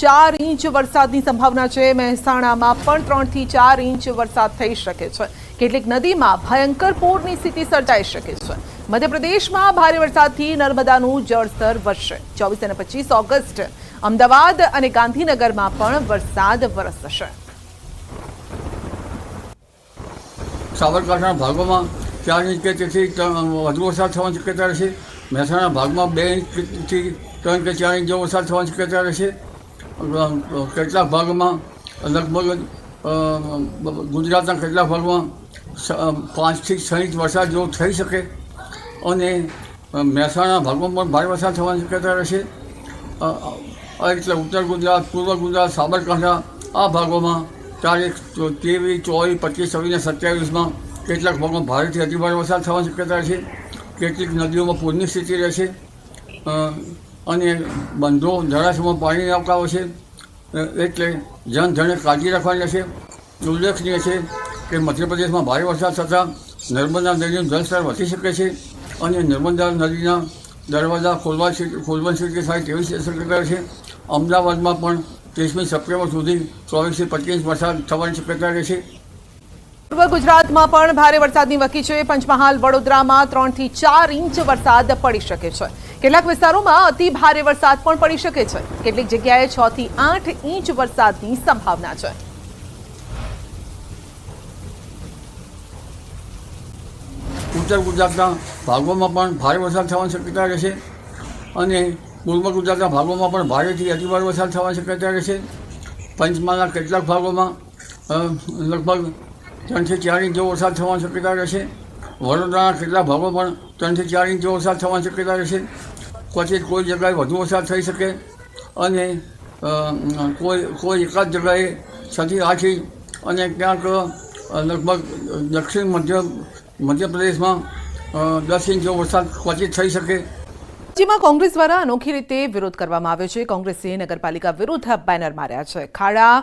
ચાર ઇંચ વરસાદની સંભાવના છે. મહેસાણામાં પણ ત્રણથી ચાર ઇંચ વરસાદ થઈ શકે છે. કેટલીક નદીમાં ભયંકર પૂરની સ્થિતિ સર્જાઈ શકે છે. મધ્યપ્રદેશમાં ભારે વરસાદથી નર્મદાનું જળસ્તર વધશે. ચોવીસ અને પચીસ ઓગસ્ટ અમદાવાદ અને ગાંધીનગરમાં પણ વરસાદ વરસશે. સાબરકાંઠાના ભાગોમાં ચાર ઇંચ કે તેથી વધુ વરસાદ થવાની શક્યતા રહેશે. મહેસાણા ભાગમાં બે ઇંચથી ત્રણ કે ચાર ઇંચ જેવો વરસાદ થવાની શક્યતા રહેશે. કેટલાક ભાગોમાં, લગભગ ગુજરાતના કેટલાક ભાગમાં પાંચથી છ ઇંચ વરસાદ જેવો થઈ શકે અને મહેસાણા ભાગમાં પણ ભારે વરસાદ થવાની શક્યતા રહેશે એટલે ઉત્તર ગુજરાત, પૂર્વ ગુજરાત, સાબરકાંઠા, આ ભાગોમાં તારીખ ત્રેવીસ, ચોવીસ, પચીસ, છવ્વીસ સત્યાવીસમાં કેટલાક ભાગમાં ભારેથી અતિભારે વરસાદ થવાની શક્યતા છે. કેટલીક નદીઓમાં પૂરની સ્થિતિ રહેશે અને બંધો જળાશયમાં પાણી આવકાવો છે એટલે જનધણે કાળજી રાખવાની છે. ઉલ્લેખનીય છે કે મધ્યપ્રદેશમાં ભારે વરસાદ થતાં નર્મદા નદીનું જળસ્તર વધી શકે છે અને નર્મદા નદીના દરવાજા ખોલવા ખોલવાની સ્થિતિ થાય તેવી શક્યતા છે. અમદાવાદમાં પણ ત્રીસમી સપ્ટેમ્બર સુધી ચોવીસથી પચીસ વરસાદ થવાની શક્યતા રહેશે પૂર્વ ગુજરાતમાં પણ ભારે વરસાદની વકી છે. પંચમહાલ વડોદરામાં ત્રણથી ચાર ઇંચ વરસાદ પડી શકે છે. કેટલાક વિસ્તારોમાં અતિ ભારે વરસાદ પણ પડી શકે છે. કેટલીક જગ્યાએ છ થી આઠ ઇંચ વરસાદની સંભાવના છે. ઉત્તર ગુજરાતના ભાગોમાં પણ ભારે વરસાદ થવાની શક્યતા રહેશે અને પૂર્વ ગુજરાતના ભાગોમાં પણ ભારેથી અતિભારે વરસાદ થવાની શક્યતા રહેશે. પંચમહાલના કેટલાક ભાગોમાં લગભગ ત્રણથી ચાર ઇંચ જેવો વરસાદ થવાની શક્યતા રહેશે. વડોદરાના કેટલા ભાગો પણ ત્રણથી ચાર ઇંચ જેવો વરસાદ થવાની શક્યતા રહેશે. ક્વચિત કોઈ જગ્યાએ વધુ વરસાદ થઈ શકે અને કોઈ કોઈ એકાદ જગ્યાએ છથી આઠ અને ક્યાંક લગભગ દક્ષિણ મધ્ય, મધ્યપ્રદેશમાં દસ ઇંચ જેવો વરસાદ ક્વચિત થઈ શકે. જેમાં કોંગ્રેસ દ્વારા અનોખી રીતે વિરોધ કરવામાં આવ્યો છે. કોંગ્રેસે નગરપાલિકા વિરુદ્ધ બેનર માર્યા છે. ખાડા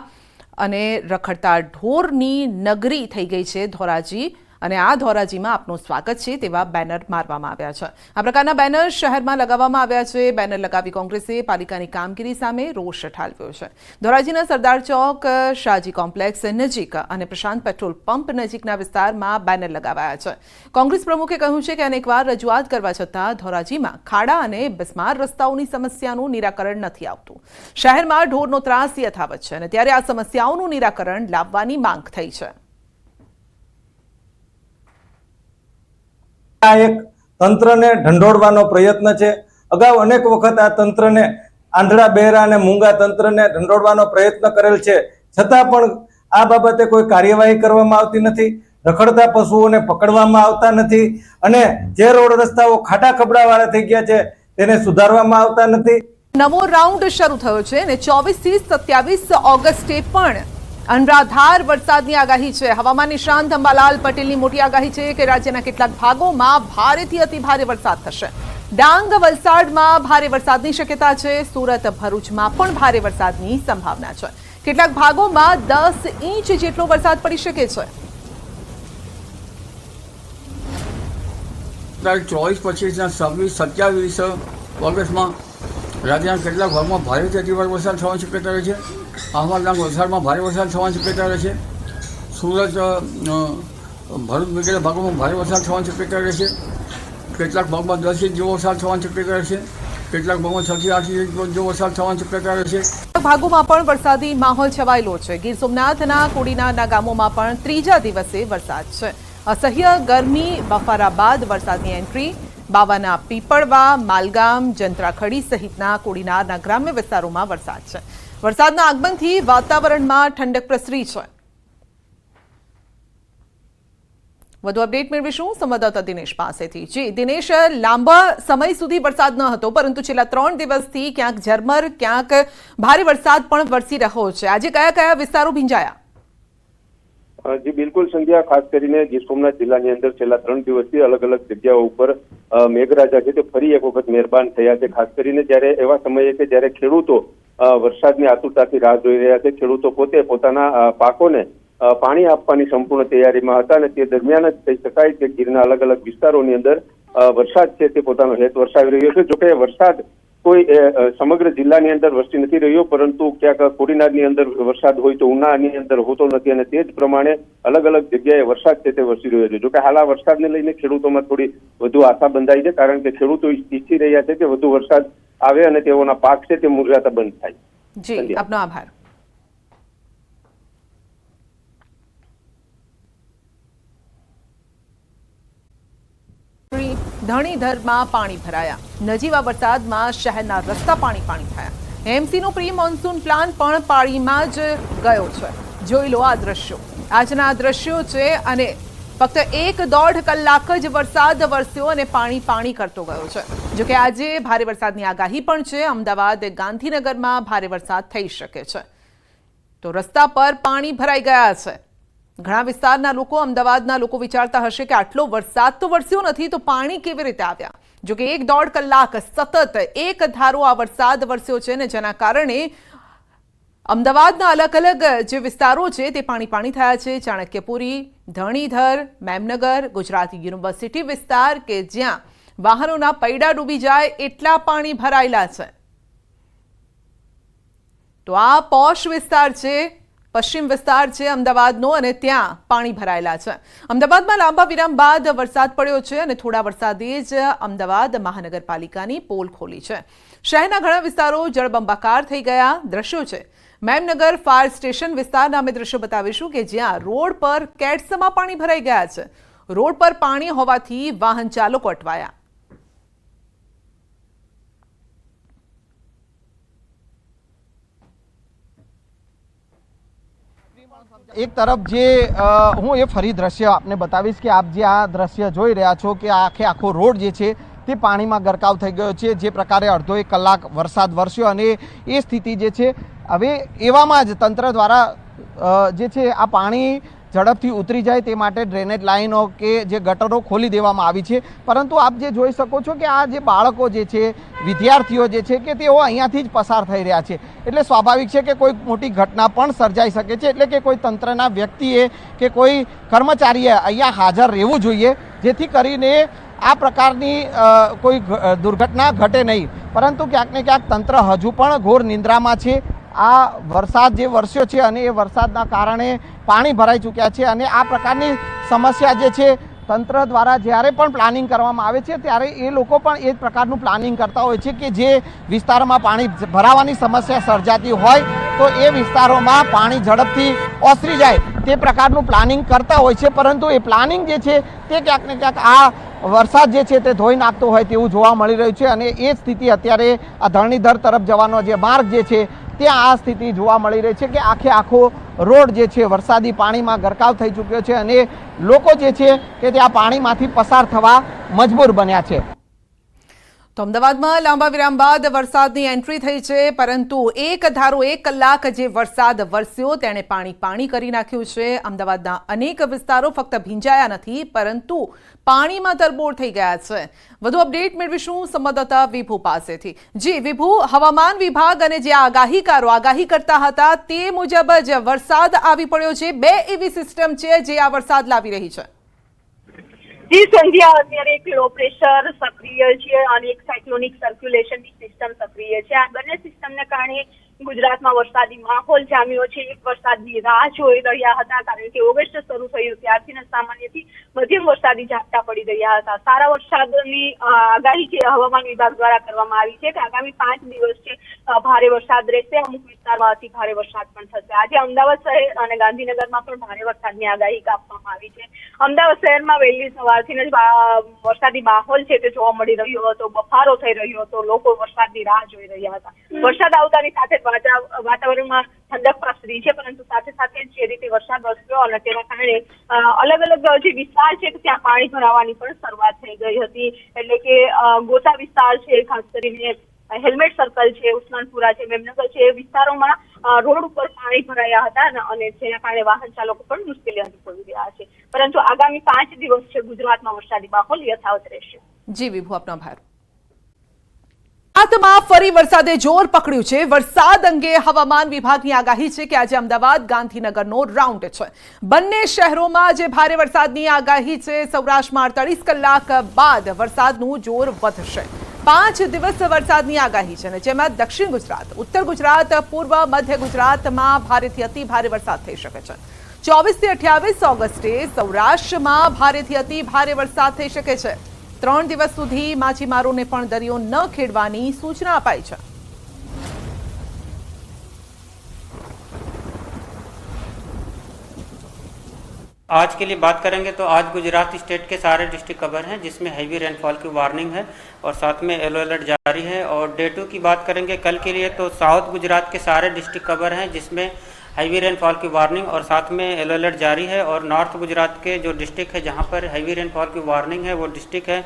અને રખડતા ઢોરની નગરી થઈ ગઈ છે ધોરાજી. અને આ ધોરાજીમાં આપનું સ્વાગત છે તેવા બેનર મારવામાં આવ્યા છે. આ પ્રકારના બેનર શહેરમાં લગાવવામાં આવ્યા છે. બેનર લગાવી કોંગ્રેસે પાલિકાની કામગીરી સામે રોષ ઠાલવ્યો છે. ધોરાજીના સરદાર ચોક, શાહજી કોમ્પ્લેક્સ નજીક અને પ્રશાંત પેટ્રોલ પંપ નજીકના વિસ્તારમાં બેનર લગાવાયા છે. કોંગ્રેસ પ્રમુખે કહ્યું છે કે અનેકવાર રજૂઆત કરવા છતાં ધોરાજીમાં ખાડા અને બિસ્માર રસ્તાઓની સમસ્યાનું નિરાકરણ નથી આવતું. શહેરમાં ઢોરનો ત્રાસ યથાવત છે અને ત્યારે આ સમસ્યાઓનું નિરાકરણ લાવવાની માંગ થઈ છે. આ એક તંત્રને ઢંઢોળવાનો પ્રયત્ન છે. અગાઉ અનેક વખત આ તંત્રને આંધળા બહેરા અને મૂંગા તંત્રને ઢંઢોળવાનો પ્રયત્ન કરેલ છે. છતાં પણ આ બાબતે કોઈ કાર્યવાહી કરવામાં આવતી નથી. રખડતા પશુઓને પકડવામાં આવતા નથી અને જે રોડ રસ્તાઓ ખાટા ખબડાવાળા થઈ ગયા છે તેને સુધારવામાં આવતા નથી. નવો રાઉન્ડ શરૂ થયો છે અને ચોવીસથી સત્યાવીસ ઓગસ્ટે પણ અનરાધાર વરસાદની આગાહી છે. હવામાન નિષ્ણાંત અંબાલાલ પટેલની મોટી આગાહી છે કે રાજ્યના કેટલાક ભાગોમાં ભારેથી અતિ ભારે વરસાદ થશે. ડાંગ વલસાડમાં ભારે વરસાદની શક્યતા છે. સુરત, ભરૂચમાં પણ ભારે વરસાદની સંભાવના છે. કેટલાક ભાગોમાં દસ ઇંચ જેટલો વરસાદ પડી શકે છે. તારીખ ચોવીસ પચીસના છવ્વીસ સત્યાવીસ ઓગસ્ટમાં રાજ્યના કેટલાક ભાગમાં ભારેથી અતિભારે વરસાદ થવાની શક્યતા છે. અહમદનગર વલસાડમાં ભારે વરસાદ થવાની શક્યતા રહે છે. સુરત ભરૂચ વગેરે ભાગોમાં ભારે વરસાદ થવાની શક્યતા રહે છે. કેટલાક ભાગમાં દસ ઇંચ જેવો વરસાદ થવાની શક્યતા રહે છે. કેટલાક ભાગમાં છથી આઠ ઇંચ જેવો વરસાદ થવાની શક્યતા રહે છે. ભાગોમાં પણ વરસાદી માહોલ છવાયેલો છે. ગીર સોમનાથના કોડીનારના ગામોમાં પણ ત્રીજા દિવસે વરસાદ છે. અસહ્ય ગરમી બફારા બાદ વરસાદની એન્ટ્રી, બાવાના પીપળવા, માલગામ, જંત્રાખડી સહિતના કોડીનારના ગ્રામ્ય વિસ્તારોમાં વરસાદ છે. વરસાદના આગમનથી વાતાવરણમાં ઠંડક પ્રસરી છે. વધુ અપડેટ મેળવીશું સંવાદદાતા દિનેશ પાસેથી. જી, દિનેશ, લાંબા સમય સુધી વરસાદ ન હતો, પરંતુ છેલ્લા ત્રણ દિવસથી ક્યાંક ઝરમર, ક્યાંક ભારે વરસાદ પણ વરસી રહ્યો છે. આજે કયા કયા વિસ્તારો ભીંજાયા? જી, બિલકુલ, સંધ્યા, ખાસ કરીને ગીર સોમનાથ જિલ્લાની અંદર છેલ્લા ત્રણ દિવસથી અલગ અલગ જગ્યાઓ ઉપર મેઘરાજા છે તે ફરી એક વખત મહેરબાન થયા છે. ખાસ કરીને જ્યારે એવા સમયે કે જ્યારે ખેડૂતો વરસાદની આતુરતાથી રાહ જોઈ રહ્યા છે, ખેડૂતો પોતે પોતાના પાકોને પાણી આપવાની સંપૂર્ણ તૈયારીમાં હતા અને તે દરમિયાન જ કહી શકાય કે ગીરના અલગ અલગ વિસ્તારોની અંદર વરસાદ છે તે પોતાનો હેત વરસાવી રહ્યો છે. જોકે વરસાદ કોઈ સમગ્ર જિલ્લાની અંદર વરસી નથી રહ્યો પરંતુ ક્યાંક કોડીનારની અંદર વરસાદ હોય તો ઉનાની અંદર હોતો નથી અને તે જ પ્રમાણે અલગ અલગ જગ્યાએ વરસાદ છે તે વરસી રહ્યો છે. જોકે હાલ આ વરસાદને લઈને ખેડૂતોમાં થોડી વધુ આશા બંધાઈ છે કારણ કે ખેડૂતો ઈચ્છી રહ્યા છે કે વધુ વરસાદ આવે અને તેઓના પાક છે તે મુરઝાતા બંધ થાય. જી આપનો આભાર. ધણીધરમાં પાણી ભરાયા. નજીવા વરસાદમાં શહેરના રસ્તા પાણી પાણી થયા. એમસીનો પ્રી મોન્સૂન પ્લાન પણ પાણીમાં જ ગયો છે. જોઈ લો આ દ્રશ્યો. આજના આ દ્રશ્યો છે અને ફક્ત એક દોઢ કલાક જ વરસાદ વરસ્યો અને પાણી પાણી કરતો ગયો છે. જોકે આજે ભારે વરસાદની આગાહી પણ છે. અમદાવાદ ગાંધીનગરમાં ભારે વરસાદ થઈ શકે છે. તો રસ્તા પર પાણી ભરાઈ ગયા છે. ઘણા વિસ્તારના લોકો અમદાવાદના લોકો વિચારતા હશે કે આટલો વરસાદ તો વરસ્યો નથી, તો પાણી કેવી રીતે આવ્યા? જો કે એક દોઢ કલાક સતત એક ધારો આ વરસાદ વરસ્યો છે ને જેના કારણે અમદાવાદના અલગ અલગ જે વિસ્તારો છે તે પાણી પાણી થયા છે. ચાણક્યપુરી, ધણીધર, મેમનગર, ગુજરાત યુનિવર્સિટી વિસ્તાર કે જ્યાં વાહનોના પૈડા ડૂબી જાય એટલા પાણી ભરાયેલા છે. તો આ પોશ વિસ્તાર છે પશ્ચિમ વિસ્તાર છે અમદાવાદનો અને ત્યાં પાણી ભરાયેલા છે. અમદાવાદમાં લાંબા વિરામ બાદ વરસાદ પડ્યો છે અને થોડા વરસાદે જ અમદાવાદ મહાનગરપાલિકાની પોલ ખોલી છે. શહેરના ઘણા વિસ્તારો જળબંબાકાર થઈ ગયા દ્રશ્યો છે. મેમનગર ફાયર સ્ટેશન વિસ્તારના અમે દ્રશ્યો બતાવીશું કે જ્યાં રોડ પર કેટ્સમાં પાણી ભરાઈ ગયા છે. રોડ પર પાણી હોવાથી વાહન ચાલકો અટવાયા. એક તરફ જે હું એ ફરી દ્રશ્ય આપને બતાવીશ કે આપ જે આ દ્રશ્ય જોઈ રહ્યા છો કે આખે આખો રોડ જે છે તે પાણીમાં ગરકાવ થઈ ગયો છે, જે પ્રકારે અડધો એક કલાક વરસાદ વરસ્યો અને એ સ્થિતિ જે છે, હવે એવામાં જ તંત્ર દ્વારા જે છે આ પાણી ઝડપથી ઉતરી જાય તે માટે ડ્રેનેજ લાઈનો કે જે ગટરો ખોલી દેવામાં આવી છે. પરંતુ આપ જે જોઈ શકો છો કે આ જે બાળકો જે છે, વિદ્યાર્થીઓ જે છે કે તેઓ અહીંયાથી જ પસાર થઈ રહ્યા છે. એટલે સ્વાભાવિક છે કે કોઈ મોટી ઘટના પણ સર્જાઈ શકે છે. એટલે કે કોઈ તંત્રના વ્યક્તિએ કે કોઈ કર્મચારીએ અહીંયા હાજર રહેવું જોઈએ, જેથી કરીને આ પ્રકારની કોઈ દુર્ઘટના ઘટે નહીં. પરંતુ ક્યાંક ને ક્યાંક તંત્ર હજુ પણ ઘોર નિંદ્રામાં છે. આ વરસાદ જે વરસ્યો છે અને એ વરસાદના કારણે પાણી ભરાઈ ચૂક્યા છે અને આ પ્રકારની સમસ્યા જે છે, તંત્ર દ્વારા જ્યારે પણ પ્લાનિંગ કરવામાં આવે છે, ત્યારે એ લોકો પણ એ પ્રકારનું પ્લાનિંગ કરતા હોય છે કે જે વિસ્તારમાં પાણી ભરાવાની સમસ્યા સર્જાતી હોય તો એ વિસ્તારોમાં પાણી ઝડપથી ઓસરી જાય તે પ્રકારનું પ્લાનિંગ કરતા હોય છે. પરંતુ એ પ્લાનિંગ જે છે, તે ક્યાંક ને ક્યાંક આ વરસાદ જે છે, તે ધોઈ નાખતો હોય તેવું જોવા મળી રહ્યું છે અને એ સ્થિતિ અત્યારે આ ધરણીધર તરફ જવાનો જે માર્ગ જે છે ત્યાં આ સ્થિતિ જોવા મળી રહી છે કે આખે આખો રોડ જે છે વરસાદી પાણીમાં ગરકાવ થઈ ચૂક્યો છે અને લોકો જે છે કે ત્યાં પાણીમાંથી પસાર થવા મજબૂર બન્યા છે. તો અમદાવાદમાં લાંબા વિરામ બાદ વરસાદની એન્ટ્રી થઈ છે, પરંતુ એક ધારો એક કલાક જે વરસાદ વરસ્યો, તેણે પાણી પાણી કરી નાખ્યું છે. અમદાવાદના અનેક વિસ્તારો ફક્ત ભીંજાયા નથી, પરંતુ પાણીમાં તરબોળ થઈ ગયા છે. વધુ અપડેટ મેળવીશું સંવાદદાતા વિભુ પાસેથી. જી, વિભુ, હવામાન વિભાગ અને જે આગાહીકારો આગાહી કરતા હતા, તે મુજબ જ વરસાદ આવી પડ્યો છે. બે એવી સિસ્ટમ છે જે આ વરસાદ લાવી રહી છે. જી, સંધ્યા, અત્યારે એક લો પ્રેશર સક્રિય છે અને એક સાયક્લોનિક સર્ક્યુલેશનની સિસ્ટમ સક્રિય છે. આ બંને સિસ્ટમને કારણે ગુજરાતમાં વરસાદી માહોલ જામ્યો છે. એક વરસાદની રાહ જોઈ રહ્યા હતા કારણ કે ઓગસ્ટ શરૂ થયું ત્યારથી સામાન્યથી મધ્યમ વરસાદી ઝાપટા પડી રહ્યા હતા. સારા વરસાદની આગાહી જે હવામાન વિભાગ દ્વારા કરવામાં આવી છે કે આગામી પાંચ દિવસ છે ભારે વરસાદ રહેશે. અમુક વિસ્તારમાં અતિ ભારે વરસાદ પણ થશે. આજે અમદાવાદ શહેર અને ગાંધીનગરમાં પણ ભારે વરસાદની આગાહી આપવામાં આવી છે. અમદાવાદ શહેરમાં વહેલી સવારથી જ વરસાદી માહોલ છે તે જોવા મળી રહ્યો હતો. બફારો થઈ રહ્યો હતો. લોકો વરસાદની રાહ જોઈ રહ્યા હતા. વરસાદ આવતાની સાથે જ વાતાવરણમાં ઠંડક પ્રસરી છે, પરંતુ સાથે સાથે જ રીતે વરસાદ વરસ્યો અને તેના કારણે અલગ અલગ જે વિસ્તાર છે, ત્યાં પાણી ભરાવાની પણ શરૂઆત થઈ ગઈ હતી. એટલે કે ગોતા વિસ્તાર છે, ખાસ કરીને હેલ્મેટ સર્કલ છે, ઉસ્માનપુરા છે, મેમનગર છે, એ વિસ્તારોમાં રોડ ઉપર પાણી ભરાયા હતા અને જેના કારણે વાહન ચાલકો પણ મુશ્કેલી અનુભવી રહ્યા છે. પરંતુ આગામી પાંચ દિવસ છે, ગુજરાતમાં વરસાદી માહોલ યથાવત રહેશે. જી વિભુ, આપનો આભાર. ગુજરાતમાં ફરી વરસાદે જોર પકડ્યું છે. વરસાદ અંગે હવામાન વિભાગની આગાહી છે કે આજે અમદાવાદ, ગાંધીનગરનો રાઉન્ડ છે. બંને શહેરોમાં જે ભારે વરસાદની આગાહી છે. સૌરાષ્ટ્રમાં અડતાલીસ કલાક બાદ વરસાદનું જોર વધશે. પાંચ દિવસ વરસાદની આગાહી છે અને જેમાં દક્ષિણ ગુજરાત, ઉત્તર ગુજરાત, પૂર્વ મધ્ય ગુજરાતમાં ભારેથી અતિ ભારે વરસાદ થઈ શકે છે. ચોવીસથી અઠ્યાવીસ ઓગસ્ટે સૌરાષ્ટ્રમાં ભારેથી અતિ ભારે વરસાદ થઈ શકે છે. ત્રણ દિવસ સુધી માછીમારોને પણ દરિયો ન ખેડવાની સૂચના અપાઈ છે आज के लिए बात करेंगे तो आज गुजरात स्टेट के सारे डिस्ट्रिक्ट कवर हैं जिसमें हैवी रेनफॉल की वार्निंग है और साथ में येलो अलर्ट जारी है और डे टू की बात करेंगे कल के लिए तो साउथ गुजरात के सारे डिस्ट्रिक्ट कवर हैं जिसमें हैवी रेनफॉल की वार्निंग और साथ में येलो अलर्ट जारी है और नॉर्थ गुजरात के जो डिस्ट्रिक्ट है जहाँ पर हैवी रेनफॉल की वार्निंग है, वो डिस्ट्रिक्ट है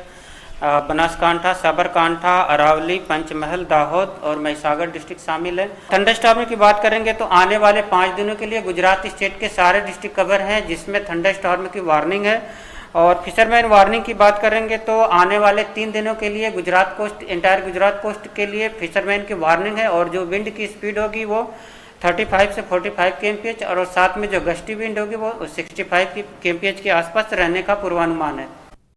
बनासकांठा, साबरकांठा, अरावली, पंचमहल, दाहोद और महिसागर डिस्ट्रिक्ट शामिल है। थंडर स्टॉर्म की बात करेंगे तो आने वाले पाँच दिनों के लिए गुजरात स्टेट के सारे डिस्ट्रिक्ट कवर हैं, जिसमें थंडर स्टॉर्म की वार्निंग है। और फिशरमैन वार्निंग की बात करेंगे तो आने वाले तीन दिनों के लिए Gujarat coast entire Gujarat coast के लिए फिशरमैन की वार्निंग है और जो विंड की स्पीड होगी वो 35 से 45 फाइव और साथ में जो गस्टी विंड होगी वो 65 की के आसपास रहने का पूर्वानुमान है